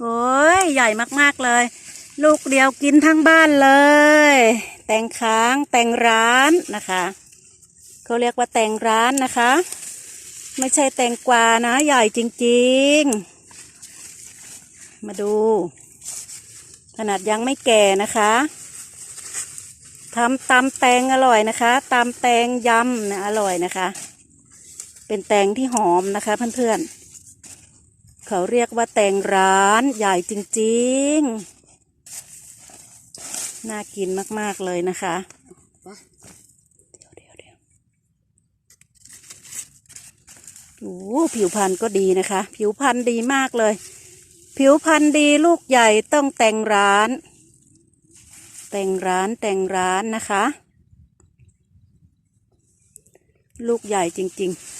โอ้ยใหญ่มากๆเลย ลูกเดียวกินทั้งบ้านเลย แตงค้างแตงร้านนะคะเขาเรียกว่าแตงร้านนะคะ ไม่ใช่แตงกวานะใหญ่จริงๆ มาดู ขนาดยังไม่แก่นะคะทำตำแตงอร่อยนะคะตำแตงยำนะอร่อยนะคะ เป็นแตงที่หอมนะคะเพื่อนๆ เขาเรียกว่าแตงร้านใหญ่จริง ๆ น่ากินมาก ๆ เลยนะคะเดี๋ยวเดี๋ยวเดี๋ยวโอ้โหผิวพรรณก็ดีนะคะ ผิวพรรณดีมากเลย ผิวพรรณดีลูกใหญ่ต้องแต่งร้าน แต่งร้านแต่งร้านนะคะ ลูกใหญ่จริง ๆ